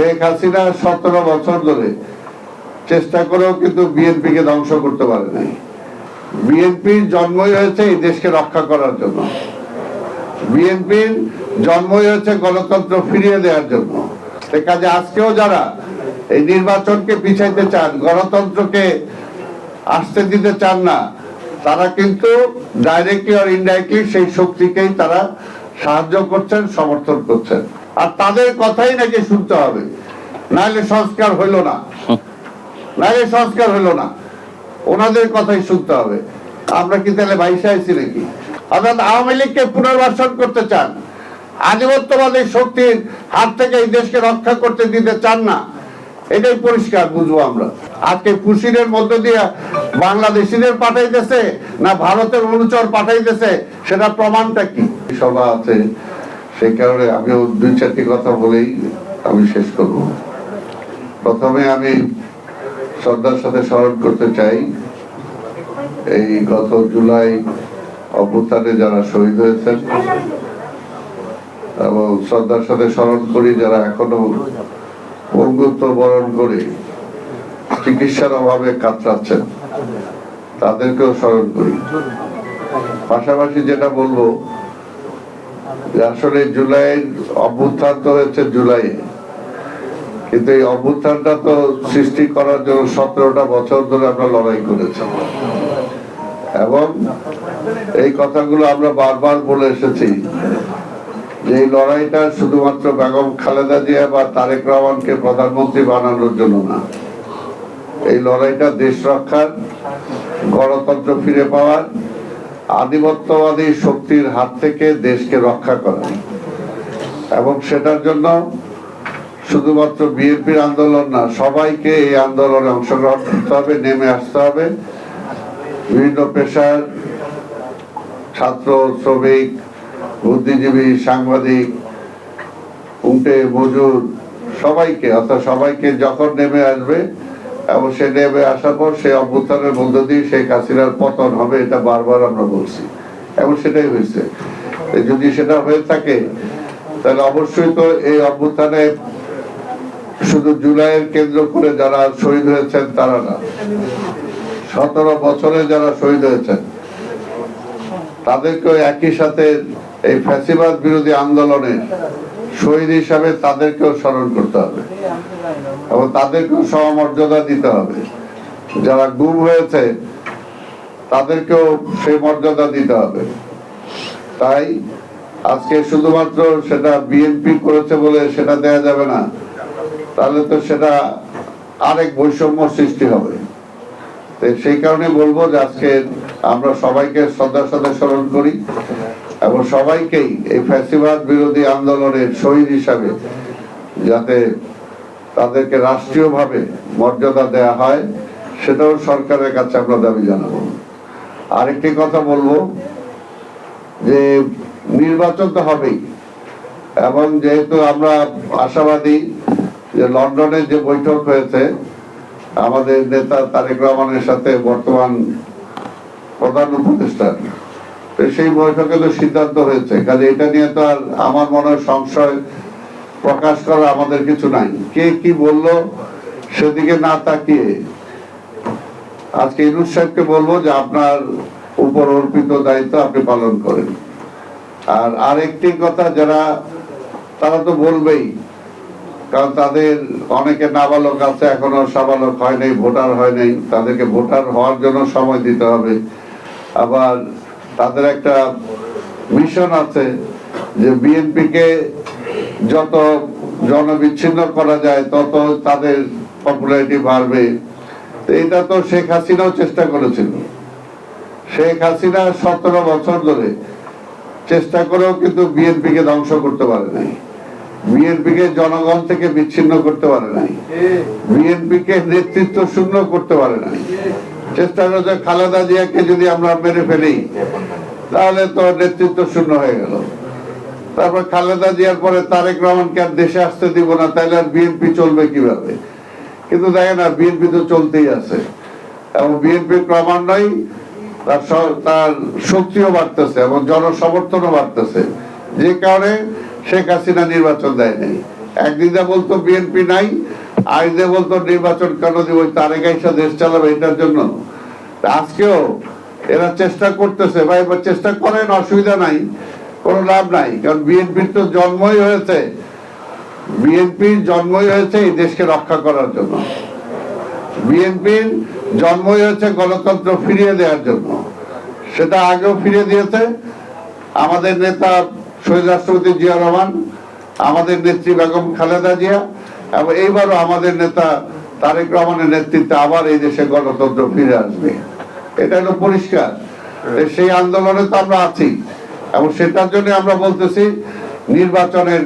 শেখ হাসিনা সতেরো বছর ধরে চেষ্টা করেও কিন্তু বিএনপি কে ধ্বংস করতে পারে নাই বিএনপির জন্মই হয়েছে এই দেশকে রক্ষা করার জন্য। বিএনপির জন্মই হয়েছে গণতন্ত্র ফিরিয়ে দেওয়ার জন্য। সে কাজে আজকেও যারা এই নির্বাচনকে পিছাইতে চান, গণতন্ত্রকে আসতে দিতে চান না, তারা কিন্তু ডাইরেক্টলি আর ইনডাইরেক্টলি সেই শক্তিকেই তারা সাহায্য করছেন, সমর্থন করছেন। আর তাদের কথাই নাকি শুনতে হবে। নাহলে সংস্কার হইল না। নাহলে সংস্কার হইল না। ওনাদের কথাই শুনতে হবে। আমরা কি তাহলে বাইশে আইছি নাকি? অর্থাৎ আওয়ামী লীগকে পুনর্বাসন করতে চান। আধিপত্যবাদী শক্তির হাত থেকে এই দেশকে রক্ষা করতে দিতে চান না। এটাই পরিষ্কার বুঝব আমরা। আজকে পুশিরের মধ্য দিয়ে বাংলাদেশিদের পাঠাইতেছে না ভারতের অনুচর পাঠাইতেছে, সেটা প্রমাণটা কি? সভা আছে। সেই কারণে আমিও দুই চারটি কথা বলেই আমি শেষ করব। প্রথমে আমি শ্রদ্ধার সাথে স্মরণ করতে চাই, এই গত জুলাই অভ্যুত্থানে যারা শহীদ হয়েছেন, এবং শ্রদ্ধার সাথে স্মরণ করি যারা এখনও পঙ্গুত্ব বরণ করে চিকিৎসার অভাবে কাতরাচ্ছেন, তাদেরকেও স্মরণ করি। পাশাপাশি যেটা বলব আসলে জুলাইয়ের অভ্যুত্থান তো হয়েছে জুলাইয়ে কিন্তু এই অভ্যুত্থানটা তো সৃষ্টি করার জন্য সতেরোটা বছর ধরে আমরা লড়াই করেছি। এবং এই কথাগুলো আমরা বারবার বলে এসেছি যে এই লড়াইটা শুধুমাত্র বেগম খালেদা জিয়া বা তারেক রহমানকে প্রধানমন্ত্রী বানানোর জন্য না। এই লড়াইটা দেশ রক্ষার, গণতন্ত্র ফিরে পাওয়ার আধিপত্যবাদী শক্তির হাত থেকে দেশকে রক্ষা করা। এবং সেটার জন্য শুধুমাত্র বিএনপির আন্দোলন না, সবাইকে এই আন্দোলনে অংশগ্রহণ করতে হবে, নেমে আসতে হবে। বিভিন্ন পেশার ছাত্র, শ্রমিক, বুদ্ধিজীবী, সাংবাদিক উঠে মজুর, সবাইকে, অর্থাৎ সবাইকে যখন নেমে আসবে এবং সে নেমে আসার পর সেই অভ্যুত্থানের মধ্য দিয়ে সেই হাসিনার পতন হবে এটা বারবার আমরা বলছি। এবং সেটাই হয়েছে। যদি সেটা হয়ে থাকে, তাহলে অবশ্যই তো এই অভ্যুত্থানে শুধু জুলাইয়ের কেন্দ্র করে যারা শহীদ হয়েছেন তারা না, সতেরো বছরে যারা শহীদ হয়েছেন, তাদেরকেও একই সাথে এই ফ্যাসিবাদ বিরোধী আন্দোলনে শহীদ হিসাবে তাদেরকেও স্মরণ করতে হবে। এবং তাদেরকেও সমমর্যাদা দিতে হবে। যারা গুম হয়েছে, তাদেরকেও সেই মর্যাদা দিতে হবে। তাই আজকে শুধুমাত্র সেটা বিএনপি করেছে বলে সেটা দেয়া যাবে না, তাহলে তো সেটা আরেক বৈষম্য সৃষ্টি হবে। সেই কারণে বলব যে আজকে আমরা সবাইকে শ্রদ্ধার সাথে স্মরণ করি এবং সবাইকেই এই ফ্যাসিবাদ বিরোধী আন্দোলনের শহীদ হিসাবে যাতে তাদেরকে রাষ্ট্রীয়ভাবে মর্যাদা দেয়া হয়, সেটাও সরকারের কাছে আমরা দাবি জানাব। আরেকটি কথা বলব, যে নির্বাচন তো হবেই, এবং যেহেতু আমরা আশাবাদী যে লন্ডনে যে বৈঠক হয়েছে, আমাদের নেতা তারেক রহমানের সাথে বর্তমান প্রধান উপদেষ্টা, তো সেই বৈঠকে তো সিদ্ধান্ত হয়েছে। কাজে এটা নিয়ে তো আর আমার মনে হয় সংশয় প্রকাশ করা আমাদের কিছু নাই। কে কি বলল সেদিকে না তাকিয়ে আজকে ইনুস সাহেবকে বলব যে আপনার উপর অর্পিত দায়িত্ব আপনি পালন করেন। আর আরেকটি কথা যারা, তারা তো বলবেই, কারণ তাদের অনেকে নাবালক আছে, এখনও সাবালক হয় নাই, ভোটার হয় নাই, তাদেরকে ভোটার হওয়ার জন্য সময় দিতে হবে। আবার তাদের একটা মিশন আছে যে বিএনপি কে যত জনবিচ্ছিন্ন করা যায়, তত তাদের পপুলারিটি বাড়বে। এটা তো শেখ হাসিনাও চেষ্টা করেছিল। শেখ হাসিনা সতেরো বছর ধরে চেষ্টা করেও কিন্তু বিএনপি কে ধ্বংস করতে পারে নাই। বিএনপি কে জনগণ থেকে বিচ্ছিন্ন করতে পারে নাই। বিএনপি কে নেতৃত্ব শূন্য করতে পারে নাই। চেষ্টা করেছে খালেদা জিয়াকে যদি আমরা মেরে ফেলি, তাহলে তো নেতৃত্ব শূন্য হয়ে গেল। তারপর খালেদা জিয়ার পরে তারেক রহমানকে আর দেশে আসতে দিব না, তাহলে আর বিএনপি চলবে কীভাবে? কিন্তু দেখেন না বিএনপি তো চলতেই আছে। এবং বিএনপি ক্রমান্বয় তার তার শক্তিও বাড়তেছে এবং জনসমর্থনও বাড়তেছে। যে কারণে শেখ হাসিনা নির্বাচন দেয় নাই। একদিকে বলতো বিএনপি নাই আরেকদিকে বলতো নির্বাচন কেন দিব তারেক আইসা দেশ চালাবে এটার জন্য। আজকেও এরা চেষ্টা করতেছে এবার চেষ্টা করেন, অসুবিধা নাই। কোনো লাভ নাই কারণ বিএনপির তো জন্মই হয়েছে। বিএনপির জন্মই হয়েছে এই দেশকে রক্ষা করার জন্য। বিএনপির জন্মই হয়েছে গণতন্ত্র ফিরিয়ে দেওয়ার জন্য। সেটা আগেও ফিরিয়ে দিয়েছে। আমাদের নেতা শহীদ রাষ্ট্রপতি জিয়া রহমান আমাদের নেত্রী বেগম খালেদা জিয়া এবং এইবারও আমাদের নেতা তারেক রহমানের নেতৃত্বে আবার এই দেশে গণতন্ত্র ফিরে আসবে। এটা হলো পরিষ্কার। সেই আন্দোলনে তো আমরা আছি। এবং সেটার জন্য আমরা বলতেছি, নির্বাচনের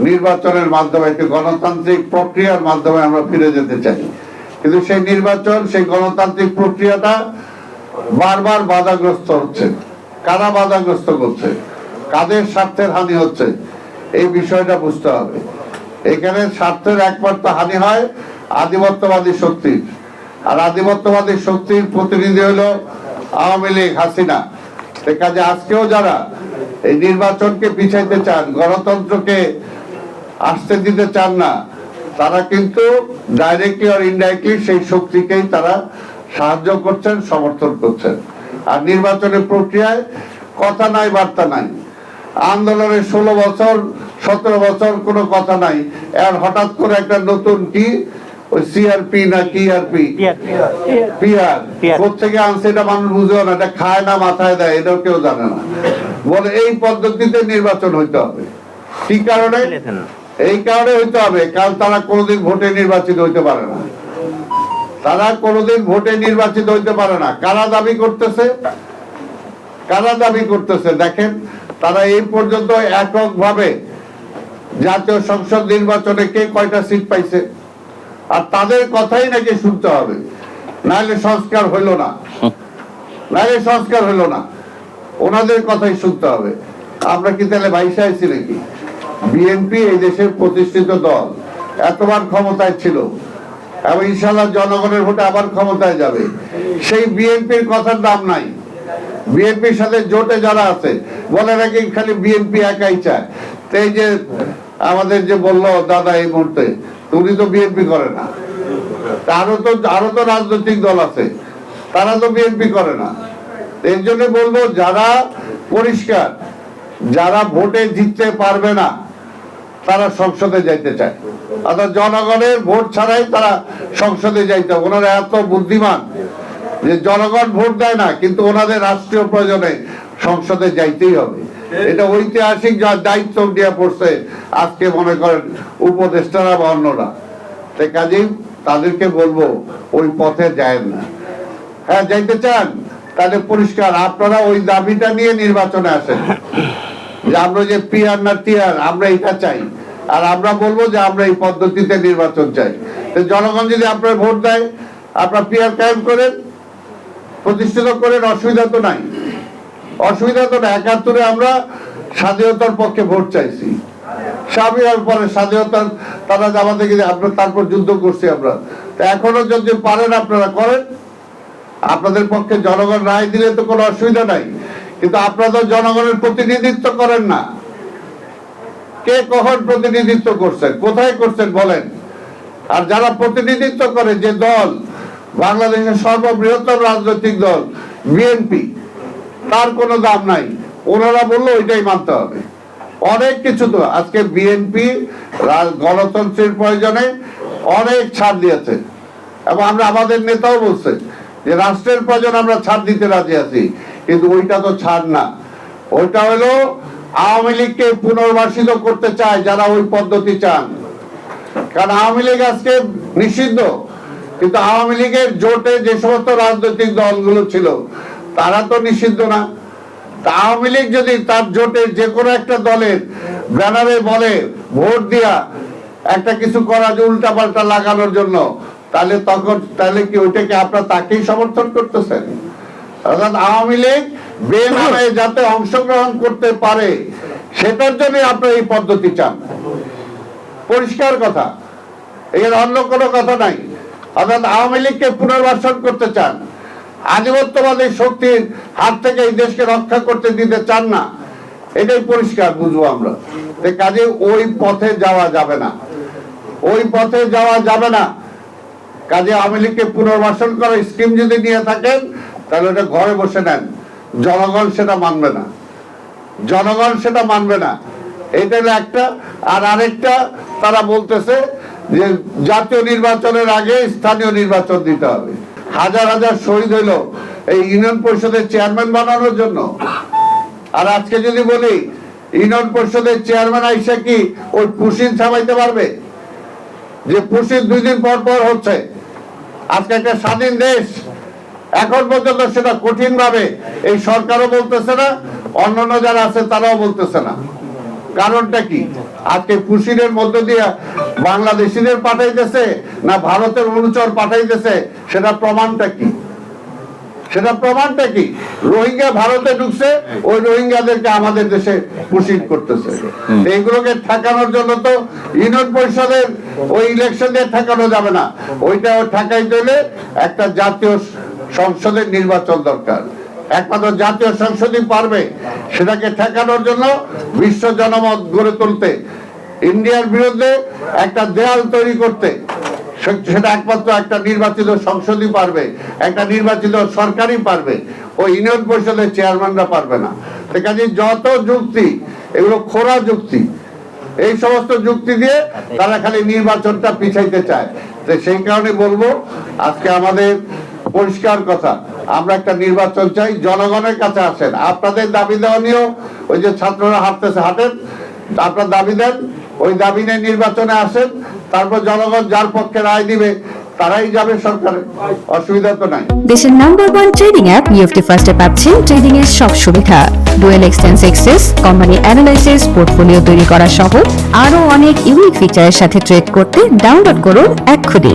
নির্বাচনের মাধ্যমে, একটি গণতান্ত্রিক প্রক্রিয়ার মাধ্যমে আমরা ফিরে যেতে চাই। কিন্তু সেই নির্বাচন, সেই গণতান্ত্রিক প্রক্রিয়াটা বারবার বাধাগ্রস্ত হচ্ছে। কারা বাধাগ্রস্ত করছে? কাদের স্বার্থের হানি হচ্ছে? এই বিষয়টা বুঝতে হবে। এখানে স্বার্থের একমাত্র হানি হয় আধিপত্যবাদী শক্তির। আর আধিপত্যবাদী শক্তির প্রতিনিধি হলো আওয়ামী লীগ, হাসিনা। কাজে আজকেও যারা এই নির্বাচনকে পিছাইতে চান, গণতন্ত্রকে আসতে দিতে চান না, তারা কিন্তু ডাইরেক্টলি আর ইনডাইরেক্টলি সেই শক্তিকেই তারা সাহায্য করছেন, সমর্থন করছেন। আর নির্বাচনের প্রক্রিয়ায় কথা নাই, বার্তা নাই। আন্দোলনের ষোলো বছর, সতেরো বছর কোনো কথা নাই। আর হঠাৎ করে একটা নতুন কি ওই সিআরপি না কিআরপি PR কোথেকে আনছে এটা মানুষ বুঝেও না এটা খায় না মাথায় দেয় এটাও কেউ জানে না। বলে এই পদ্ধতিতে নির্বাচন হইতে হবে। কি কারণে? এই কারণে হইতে হবে কারণ তারা কোনোদিন ভোটে নির্বাচিত হইতে পারে না। তারা কোনোদিন ভোটে নির্বাচিত হইতে পারে না। কারা দাবি করতেছে? কারা দাবি করতেছে? দেখেন তারা এই পর্যন্ত এককভাবে জাতীয় সংসদ নির্বাচনে কে কয়টা সিট পাইছে? আর তাদের কথাই নাকি শুনতে হবে। নাহলে সংস্কার হইল না। নাহলে সংস্কার হইল না। ওনাদের কথাই শুনতে হবে। আমরা কি তাহলে বাইশে আইছি নাকি? বিএনপি এই দেশের প্রতিষ্ঠিত দল এতবার ক্ষমতায় ছিল এবং ইনশাল্লাহ জনগণের ভোটে আবার ক্ষমতায় যাবে। সেই বিএনপির কথার দাম নাই। বিএনপির সাথে জোটে যারা আছে, বলে নাকি খালি বিএনপি একাই চায়। তো এই যে আমাদের যে বলল দাদা এই মুহূর্তে উনি তো বিএনপি করে না। আরও তো আরও তো রাজনৈতিক দল আছে। তারা তো বিএনপি করে না। এর জন্য বলব, যারা পরিষ্কার, যারা ভোটে জিততে পারবে না, তারা সংসদে যাইতে চায়। অর্থাৎ জনগণের ভোট ছাড়াই তারা সংসদে যাইতে। ওনারা এত বুদ্ধিমান যে জনগণ ভোট দেয় না, কিন্তু ওনাদের রাষ্ট্রীয় প্রয়োজনে সংসদে যাইতেই হবে। এটা ঐতিহাসিক যা দায়িত্ব দিয়ে পড়ছে, আজকে মনে করেন উপদেষ্টারা বা অন্যরা। তাই কাজেই তাদেরকে বলব, ওই পথে যায় না। হ্যাঁ যাইতে চান, তাহলে পরিষ্কার, আপনারা ওই দাবিটা নিয়ে নির্বাচনে আসেন। যে আমরা যে পিয়ার না টিয়ার, আমরা এটা চাই। আর আমরা বলব যে আমরা এই পদ্ধতিতে নির্বাচন চাই। তো জনগণ যদি আপনার ভোট দেয়, আপনার পিয়ার কায়েম করেন, প্রতিষ্ঠিত করেন, অসুবিধা তো নাই। অসুবিধা তো না একাত্তরে আমরা স্বাধীনতার পক্ষে ভোট চাইছি। স্বাধীনতার পরে স্বাধীনতার, তারা জামাতে গিয়ে আমরা তারপর যুদ্ধ করছি আমরা। এখনও যদি পারেন আপনারা করেন। আপনাদের পক্ষে জনগণ রায় দিলে তো কোনো অসুবিধা নাই। কিন্তু আপনারা তো জনগণের প্রতিনিধিত্ব করেন না। কে কখন প্রতিনিধিত্ব করছেন? কোথায় করছেন বলেন? আর যারা প্রতিনিধিত্ব করে যে দল, বাংলাদেশের সর্ববৃহত্তম রাজনৈতিক দল, বিএনপি তার কোনো দাম নাই। ওনারা বলল ওইটাই মানতে হবে। অনেক কিছু তো, আজকে বিএনপি গণতন্ত্রের প্রয়োজনে অনেক ছাড় দিয়েছে। এবং আমরা আমাদের নেতাও বলছে যে, রাষ্ট্রের প্রয়োজন আমরা ছাড় দিতে রাজি আছি, কিন্তু ওইটা তো ছাড় না। ওইটা হলো আওয়ামী লীগকে পুনর্বাসিত করতে চায় যারা ওই পদ্ধতি চান। কারণ আওয়ামী লীগ আজকে নিষিদ্ধ, কিন্তু আওয়ামী লীগের জোটে যে সমস্ত রাজনৈতিক দলগুলো ছিল তারা তো নিষিদ্ধ না। আওয়ামী লীগ যদি তার জোটের যে কোনো একটা দলের ব্যানারে বলে ভোট দিয়া একটা কিছু করা যে উল্টা পাল্টা লাগানোর জন্য তাহলে তখন তাহলে কি ওইটাকে আপনার তাকেই সমর্থন করতেছেন? অর্থাৎ আওয়ামী লীগ বেনামে যাতে অংশগ্রহণ করতে পারে সেটার জন্য আপনার এই পদ্ধতি চান। পরিষ্কার কথা। এর অন্য কোনো কথা নাই। অর্থাৎ আওয়ামী লীগকে পুনর্বাসন করতে চান। আধিপত্যবাদী শক্তির হাত থেকে এই দেশকে রক্ষা করতে দিতে চান না। এটাই পরিষ্কার, বুঝব আমরা। কাজে ওই পথে যাওয়া যাবে না। ওই পথে যাওয়া যাবে না। কাজে আওয়ামী লীগকে পুনর্বাসন করার স্কিম যদি নিয়ে থাকেন, তাহলে ওটা ঘরে বসে নেন। জনগণ সেটা মানবে না। জনগণ সেটা মানবে না। এটা হলো একটা। আর আরেকটা, তারা বলতেছে যে জাতীয় নির্বাচনের আগে স্থানীয় নির্বাচন দিতে হবে। হাজার হাজার শহীদ হইল এই ইউনিয়ন পরিষদের চেয়ারম্যান বানানোর জন্য। আর আজকে যদি বলি, ইউনিয়ন পরিষদের চেয়ারম্যান আইসা কি ওই পুশিন ছাপাইতে পারবে? যে পুশিন দুই দিন পর পর হচ্ছে। আজকে একটা স্বাধীন দেশ। এখন পর্যন্ত সেটা কঠিন ভাবে এই সরকারও বলতেছে না, অন্যান্য যারা আছে তারাও বলতেছে না। কারণটা কি? আজকে পুশিনের মধ্য দিয়ে বাংলাদেশিদের পাঠাইতেছে না ভারতের অনুচর পাঠাইতেছে? সেটা প্রমাণটা কি? সেটা প্রমাণটা কি? রোহিঙ্গা ভারতে ঢুকছে ওই রোহিঙ্গাদেরকে আমাদের দেশে পুষিত করতেছে। এইগুলোকে ঠেকানোর জন্য তো ইউনিয়ন পরিষদের ওই ইলেকশন দিয়ে ঠেকানো যাবে না। ওইটা ঠেকাইতে হলে একটা জাতীয় সংসদের নির্বাচন দরকার। একমাত্র জাতীয় সংসদই পারবে সেটাকে ঠেকানোর জন্য বিশ্ব জনমত গড়ে তুলতে। ইন্ডিয়ার বিরুদ্ধে একটা দেয়াল তৈরি করতে সেটা একমাত্র একটা নির্বাচিত সংসদই পারবে, একটা নির্বাচিত সরকারই পারবে, ওই ইউনিয়ন পরিষদের চেয়ারম্যানরা পারবে না। কাজে যত যুক্তি, এগুলো খোরা যুক্তি, এই সমস্ত যুক্তি দিয়ে তারা খালি নির্বাচনটা পিছাইতে চায়। তো সেই কারণে বলব, আজকে আমাদের পরিষ্কার কথা, আমরা একটা নির্বাচন চাই, জনগণের কাছে আসেন। আপনাদের দাবি দেওয়া নিয়েও ওই যে ছাত্ররা হাঁটতেছে, হাঁটেন, আপনার দাবি দেন ওই দাবি নিয়ে নির্বাচনে আসেন, তারপর জনগণ যার পক্ষে রায় দিবে, তারাই যাবে অসুবিধা তো দেশের নাম্বার ট্রেডিং অ্যাপ ফার্স্টে পাচ্ছেন সব সুবিধা। Exchange access company analysis portfolio তৈরি করা সহ অনেক ইউনিক সাথে ট্রেড করতে ডাউনলোড করুন এক্ষুনি।